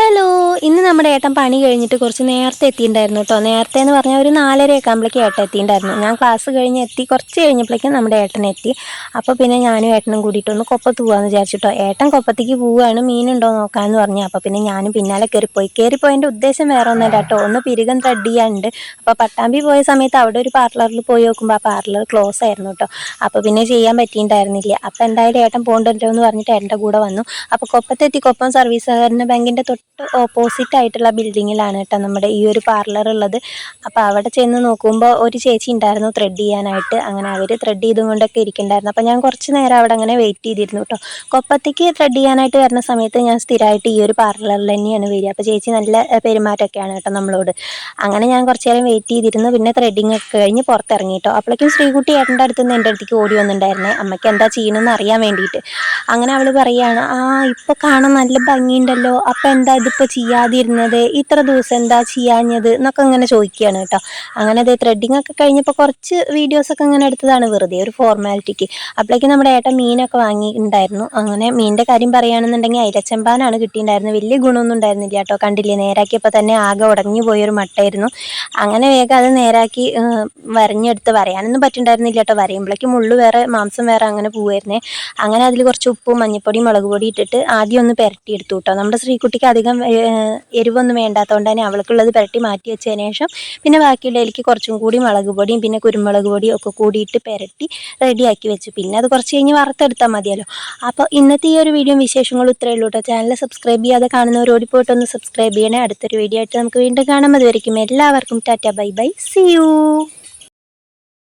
Hello ഇന്ന് നമ്മുടെ ഏട്ടൻ പണി കഴിഞ്ഞിട്ട് കുറച്ച് നേരത്തെ എത്തിയിട്ടുണ്ടായിരുന്നു കേട്ടോ. നേരത്തെ എന്ന് പറഞ്ഞാൽ ഒരു നാലരയൊക്കെ ആകുമ്പോഴേക്കും ഏട്ടൻ എത്തിയിട്ടുണ്ടായിരുന്നു. ഞാൻ ക്ലാസ് കഴിഞ്ഞ് എത്തി കുറച്ച് കഴിഞ്ഞപ്പോഴേക്കും നമ്മുടെ ഏട്ടൻ എത്തി. അപ്പോൾ പിന്നെ ഞാനും ഏട്ടനും കൂടിയിട്ടൊന്ന് കൊപ്പത്ത് പോകാമെന്ന് വിചാരിച്ചിട്ടോ ഏട്ടൻ കൊപ്പത്തേക്ക് പോവുകയാണ് മീനുണ്ടോ നോക്കാമെന്ന് പറഞ്ഞു. അപ്പോൾ പിന്നെ ഞാനും പിന്നാലെ കയറിപ്പോയി. കയറിപ്പോയതിന്റെ ഉദ്ദേശം വേറെ ഒന്നുമില്ല കേട്ടോ. ഒന്ന് പിരികം ത്രെഡ് ചെയ്യാനുണ്ട്. അപ്പോൾ പട്ടാമ്പി പോയ സമയത്ത് അവിടെ ഒരു പാർലറിൽ പോയി നോക്കുമ്പോൾ ആ പാർലർ ക്ലോസ് ആയിരുന്നു കേട്ടോ. അപ്പോൾ പിന്നെ ചെയ്യാൻ പറ്റിയിട്ടുണ്ടായിരുന്നില്ല. അപ്പോൾ എന്തായാലും ഏട്ടൻ പോകണ്ടല്ലോ എന്ന് പറഞ്ഞിട്ട് ഏട്ടന്റെ കൂടെ വന്നു. അപ്പോൾ കൊപ്പത്തെത്തി കൊപ്പം സർവീസ് സഹകരണ ബാങ്കിന്റെ തൊട്ട് ഓപ്പോസിറ്റ് ആയിട്ടുള്ള ബിൽഡിങ്ങിലാണ് കേട്ടോ നമ്മുടെ ഈ ഒരു പാർലർ ഉള്ളത്. അപ്പോൾ അവിടെ ചെന്ന് നോക്കുമ്പോൾ ഒരു ചേച്ചി ഉണ്ടായിരുന്നു ത്രെഡ് ചെയ്യാനായിട്ട്. അങ്ങനെ അവർ ത്രെഡ് ചെയ്തും കൊണ്ടൊക്കെ ഇരിക്കുന്നുണ്ടായിരുന്നു. അപ്പോൾ ഞാൻ കുറച്ച് നേരം അവിടെ അങ്ങനെ വെയിറ്റ് ചെയ്തിരുന്നു കേട്ടോ. കൊപ്പത്തേക്ക് ത്രെഡ് ചെയ്യാനായിട്ട് വരുന്ന സമയത്ത് ഞാൻ സ്ഥിരമായിട്ട് ഈ ഒരു പാർലറിൽ തന്നെയാണ് വരിക. അപ്പോൾ ചേച്ചി നല്ല പെരുമാറ്റമൊക്കെയാണ് കേട്ടോ നമ്മളോട്. അങ്ങനെ ഞാൻ കുറച്ച് നേരം വെയിറ്റ് ചെയ്തിരുന്നു. പിന്നെ ത്രെഡിങ് ഒക്കെ കഴിഞ്ഞ് പുറത്തിറങ്ങി കേട്ടോ. അപ്പോഴേക്കും ശ്രീകുട്ടി ഏട്ടന്റെ അടുത്ത് നിന്ന് എന്റെ അടുത്തേക്ക് ഓടി വന്നിട്ടുണ്ടായിരുന്നേ. അമ്മയ്ക്ക് എന്താ ചെയ്യണമെന്ന് അറിയാൻ വേണ്ടിയിട്ട്. അങ്ങനെ അവൾ പറയുകയാണ് ആ ഇപ്പോൾ കാണാൻ നല്ല ഭംഗിയുണ്ടല്ലോ. അപ്പോൾ എന്താ ഇതിപ്പോൾ ചെയ്യാതിരുന്നത്? ഇത്ര ദിവസം എന്താ ചെയ്യാഞ്ഞത്? എന്നൊക്കെ ഇങ്ങനെ ചോദിക്കുകയാണ് കേട്ടോ. അങ്ങനെ അതെ ത്രെഡിങ് ഒക്കെ കഴിഞ്ഞപ്പോൾ കുറച്ച് വീഡിയോസൊക്കെ ഇങ്ങനെ എടുത്തതാണ് വെറുതെ ഒരു ഫോർമാലിറ്റിക്ക് അപ്പോഴേക്കും നമ്മുടെ ഏട്ടൻ മീനൊക്കെ വാങ്ങിയിട്ടുണ്ടായിരുന്നു. അങ്ങനെ മീനിന്റെ കാര്യം പറയുകയാണെന്നുണ്ടെങ്കിൽ അയിലച്ചമ്പാനാണ് കിട്ടിയിട്ടുണ്ടായിരുന്നത്. വലിയ ഗുണമൊന്നും ഉണ്ടായിരുന്നില്ല കേട്ടോ. കണ്ടില്ലേ? നേരാക്കിയപ്പോൾ തന്നെ ആകെ ഉടഞ്ഞു പോയൊരു മട്ടായിരുന്നു. അങ്ങനെ വേഗം അത് നേരാക്കി വരഞ്ഞെടുത്ത് വരയാനൊന്നും പറ്റുണ്ടായിരുന്നില്ല കേട്ടോ. വരയുമ്പോഴേക്കും മുള്ളു വേറെ മാംസം വേറെ അങ്ങനെ പോവായിരുന്നേ. അങ്ങനെ അതിൽ കുറച്ച് ഉപ്പും മഞ്ഞപ്പൊടിയും മുളക് പൊടി ഇട്ടിട്ട് ആദ്യം ഒന്ന് പുരട്ടിയെടുത്തു കേട്ടോ. നമ്മുടെ ശ്രീകുട്ടിക്ക് അധികം എരിവൊന്നും വേണ്ടാത്തതുകൊണ്ട് തന്നെ അവൾക്കുള്ളത് പുരട്ടി മാറ്റി വെച്ചതിന് ശേഷം പിന്നെ ബാക്കിയുള്ളതിലേക്ക് കുറച്ചും കൂടി മുളക് പൊടിയും പിന്നെ കുരുമുളക് പൊടിയും ഒക്കെ കൂടിയിട്ട് പുരട്ടി റെഡിയാക്കി വെച്ചു. പിന്നെ അത് കുറച്ച് കഴിഞ്ഞ് വറുത്തെടുത്താൽ മതിയല്ലോ. അപ്പോൾ ഇന്നത്തെ ഈ ഒരു വീഡിയോ വിശേഷങ്ങൾ ഇത്രയേ ഉള്ളൂ കേട്ടോ. ചാനൽ സബ്സ്ക്രൈബ് ചെയ്യാതെ കാണുന്നവർ ഓടിപ്പോയിട്ടൊന്ന് സബ്സ്ക്രൈബ് ചെയ്യണേ. അടുത്തൊരു വീഡിയോ ആയിട്ട് നമുക്ക് വീണ്ടും കാണാം. അതുവരെയും എല്ലാവർക്കും tata bye bye. See you